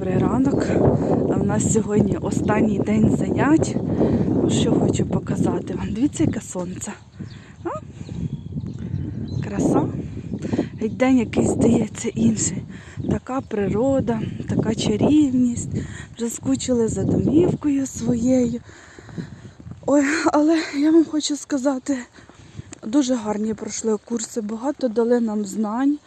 добрий ранок. А в нас сьогодні останній день занять. Що хочу показати вам. Дивіться, яке сонце. А? Краса. І день якийсь здається інший. Така природа, така чарівність. Вже скучили за домівкою своєю. Ой, але я вам хочу сказати, дуже гарні пройшли курси, багато дали нам знань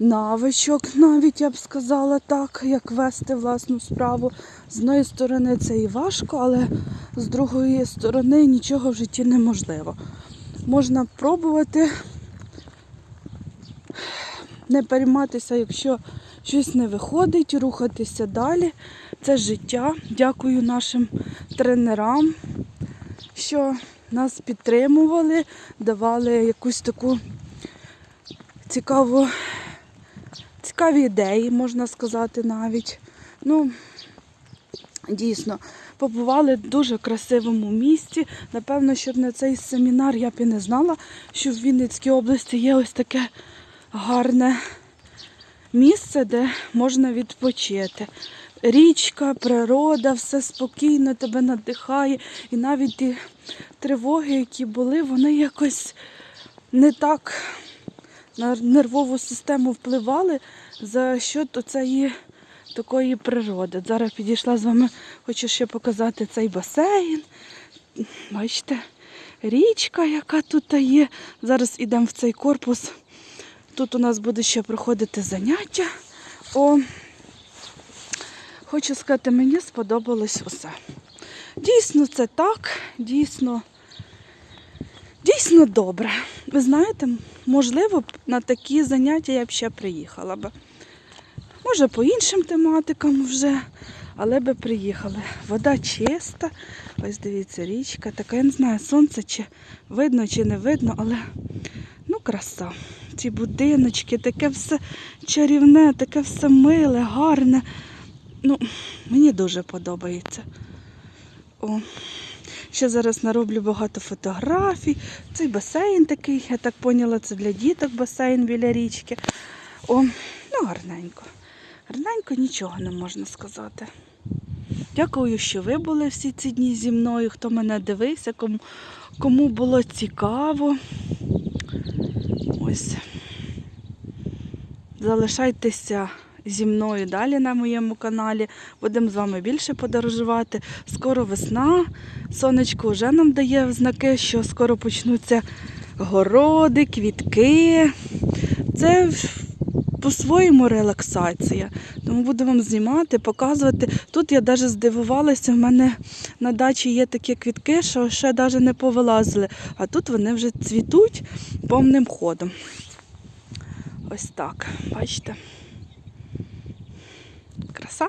навичок, навіть я б сказала так, як вести власну справу. З одної сторони це і важко, але з другої сторони нічого в житті неможливо. Можна пробувати не перейматися, якщо щось не виходить, рухатися далі. Це життя. Дякую нашим тренерам, що нас підтримували, давали якусь таку цікаву цікаві ідеї, можна сказати, навіть. Ну, дійсно, побували в дуже красивому місці. Напевно, щоб на цей семінар я б і не знала, що в Вінницькій області є ось таке гарне місце, де можна відпочити. Річка, природа, все спокійно тебе надихає. І навіть ті тривоги, які були, вони якось не так на нервову систему впливали за счет цієї такої природи. Зараз підійшла з вами, хочу ще показати цей басейн. Бачите, річка, яка тут є. Зараз йдемо в цей корпус. Тут у нас буде ще проходити заняття. О, хочу сказати, мені сподобалось усе. Дійсно, це так, дійсно. Дійсно добре. Ви знаєте, можливо, на такі заняття я б ще приїхала б. Може, по іншим тематикам вже, але би приїхали. Вода чиста. Ось дивіться, річка. Така, я не знаю, сонце чи видно, чи не видно, але ну краса. Ці будиночки, таке все чарівне, таке все миле, гарне. Ну, мені дуже подобається. О. Ще зараз нароблю багато фотографій. Цей басейн такий, я так поняла, це для діток басейн біля річки. О, ну гарненько. Гарненько нічого не можна сказати. Дякую, що ви були всі ці дні зі мною, хто мене дивився, кому, кому було цікаво. Ось. Залишайтеся зі мною далі на моєму каналі. Будемо з вами більше подорожувати. Скоро весна. Сонечко вже нам дає знаки, що скоро почнуться городи, квітки. Це по-своєму релаксація. Тому буду вам знімати, показувати. Тут я навіть здивувалася, в мене на дачі є такі квітки, що ще навіть не повилазили, а тут вони вже цвітуть повним ходом. Ось так, бачите? Краса.